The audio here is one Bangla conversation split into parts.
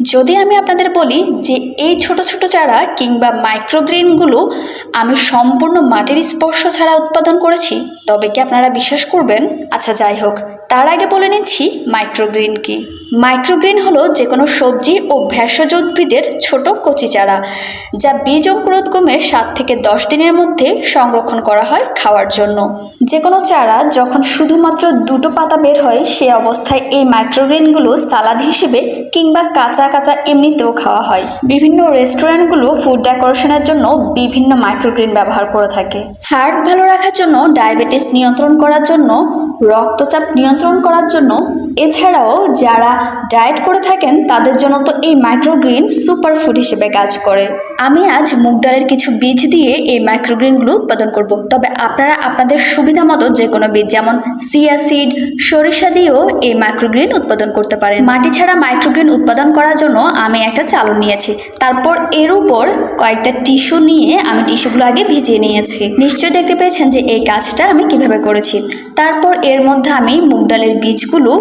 যদি আমি আপনাদের বলি যে এই ছোট ছোট চারা কিংবা মাইক্রোগ্রেনগুলো আমি সম্পূর্ণ মাটির স্পর্শ ছাড়া উৎপাদন করেছি, তবে কি আপনারা বিশ্বাস করবেন? আচ্ছা যাই হোক, তার আগে বলে নিচ্ছি মাইক্রোগ্রেন কি। মাইক্রোগ্রিন হলো যে কোনো সবজি ও ভেষজ উদ্ভিদের ছোট কচি চারা, যা বীজ অঙ্কুরোদ্গমের সাত থেকে দশ দিনের মধ্যে সংরক্ষণ করা হয় খাওয়ার জন্য। যে কোনো চারা যখন শুধুমাত্র দুটো পাতা বের হয়, সে অবস্থায় এই মাইক্রোগ্রিনগুলো সালাদ হিসেবে কিংবা কাঁচা কাঁচা এমনিতেও খাওয়া হয়। বিভিন্ন রেস্টুরেন্টগুলো ফুড ডেকোরেশনের জন্য বিভিন্ন মাইক্রোগ্রিন ব্যবহার করে থাকে। হার্ট ভালো রাখার জন্য, ডায়াবেটিস নিয়ন্ত্রণ করার জন্য, রক্তচাপ নিয়ন্ত্রণ করার জন্য, এছাড়াও যারা ডায়েট করে থাকেন তাদের জন্য তো এই মাইক্রোগ্রিন সুপার ফুড হিসেবে কাজ করে। আমি আজ মুগ ডালের কিছু বীজ দিয়ে এই মাইক্রোগ্রিনগুলো উৎপাদন করব। তবে আপনারা আপনাদের সুবিধা মতো যে কোনো বীজ, যেমন সিয়া সিড সরিষা দিয়েও এই মাইক্রোগ্রিন উৎপাদন করতে পারেন। মাটি ছাড়া মাইক্রোগ্রিন উৎপাদন করার জন্য আমি একটা চালন নিয়েছি। তারপর এর উপর কয়েকটা টিস্যু নিয়ে আমি টিস্যুগুলো আগে ভিজিয়ে নিয়েছি। নিশ্চয়ই দেখতে পেয়েছেন যে এই কাজটা আমি কীভাবে করেছি। তারপর এর মধ্যে আমি মুগ ডালের বীজগুলো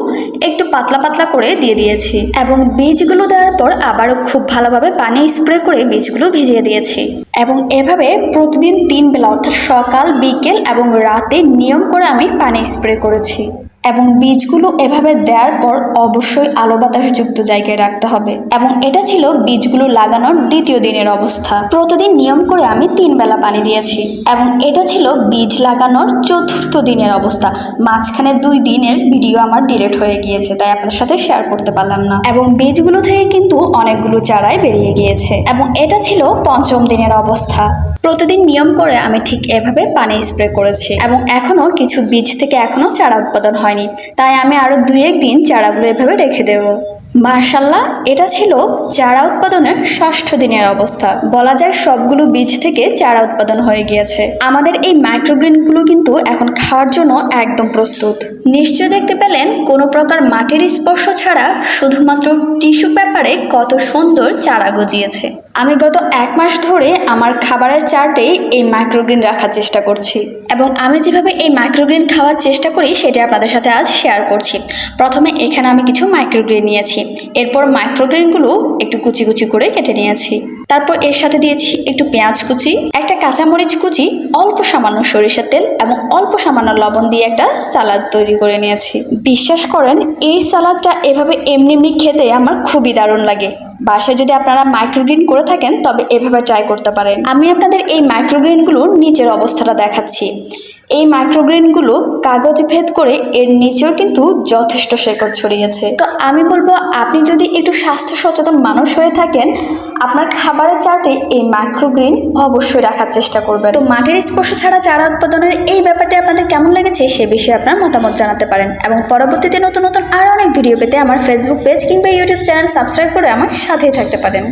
একটু পাতলা পাতলা করে দিয়ে দিয়েছি। এবং বীজগুলো দেওয়ার পর আবারও খুব ভালোভাবে পানি স্প্রে করে বীজগুলো ভিজিয়ে দিয়েছি। এবং এভাবে প্রতিদিন তিন বেলা, অর্থাৎ সকাল, বিকেল এবং রাতে নিয়ম করে আমি পানি স্প্রে করেছি। এবং বীজগুলো এভাবে দেওয়ার পর অবশ্যই আলো বাতাসযুক্ত জায়গায় রাখতে হবে। এবং এটা ছিল বীজগুলো লাগানোর দ্বিতীয় দিনের অবস্থা। প্রতিদিন নিয়ম করে আমি তিন বেলা পানি দিয়েছি। এবং এটা ছিল বীজ লাগানোর চতুর্থ দিনের অবস্থা। মাঝখানে দুই দিনের ভিডিও আমার ডিলেট হয়ে গিয়েছে, তাই আপনার সাথে শেয়ার করতে পারলাম না। এবং বীজগুলো থেকে কিন্তু অনেকগুলো চারাই বেরিয়ে গিয়েছে। এবং এটা ছিল পঞ্চম দিনের অবস্থা। প্রতিদিন নিয়ম করে আমি ঠিক এভাবে পানি স্প্রে করেছি। এবং এখনও কিছু বীজ থেকে এখনও চারা উৎপাদন হয়নি। তাই আমি আরও দুই এক দিন চারাগুলো এভাবে রেখে দেবো। মার্শাল্লাহ, এটা ছিল চারা উৎপাদনের ষষ্ঠ দিনের অবস্থা। বলা যায় সবগুলো বীজ থেকে চারা উৎপাদন হয়ে গিয়েছে। আমাদের এই মাইক্রোগ্রিনগুলো কিন্তু এখন খাওয়ার জন্য একদম প্রস্তুত। নিশ্চয় দেখতে পেলেন, কোনো প্রকার মাটির স্পর্শ ছাড়া শুধুমাত্র টিস্যু পেপারে কত সুন্দর চারা গজিয়েছে। আমি গত এক মাস ধরে আমার খাবারের চার্টে এই মাইক্রোগ্রিন রাখার চেষ্টা করছি এবং আমি যেভাবে এই মাইক্রোগ্রিন খাওয়ার চেষ্টা করি, সেটা আপনাদের সাথে আজ শেয়ার করছি। প্রথমে এখানে আমি কিছু মাইক্রোগ্রিন নিয়েছি এরপর মাইক্রোগ্রেনগুলো একটু কুচি কুচি করে কেটে নিয়েছি। তারপর এর সাথে দিয়েছি একটু পেঁয়াজ কুচি, একটা কাঁচামরিচ কুচি, অল্প সামান্য সরিষার তেল এবং অল্প সামান্য লবণ দিয়ে একটা সালাদ তৈরি করে নিয়েছি। বিশ্বাস করেন, এই সালাদটা এভাবে এমনি এমনি খেতে আমার খুবই দারুণ লাগে। বাসায় যদি আপনারা মাইক্রোগ্রিন করে থাকেন, তবে এভাবে ট্রাই করতে পারেন। আমি আপনাদের এই মাইক্রোগ্রিনগুলোর নিচের অবস্থাটা দেখাচ্ছি। এই মাইক্রোগ্রেনগুলো কাগজ ভেদ করে এর নিচেও কিন্তু যথেষ্ট শেকড় ছড়িয়েছে। তো আমি বলব, আপনি যদি একটু স্বাস্থ্য সচেতন মানুষ হয়ে থাকেন, আপনার খাবারের চার্টে এই মাইক্রোগ্রিন অবশ্যই রাখার চেষ্টা করবেন। তো মাটির স্পর্শ ছাড়া চারা উৎপাদনের এই ব্যাপারটি আপনাদের কেমন লেগেছে সে বিষয়ে আপনার মতামত জানাতে পারেন। এবং পরবর্তীতে নতুন নতুন আরও অনেক ভিডিও পেতে আমার ফেসবুক পেজ কিংবা ইউটিউব চ্যানেল সাবস্ক্রাইব করে আমার সাথেই থাকতে পারেন।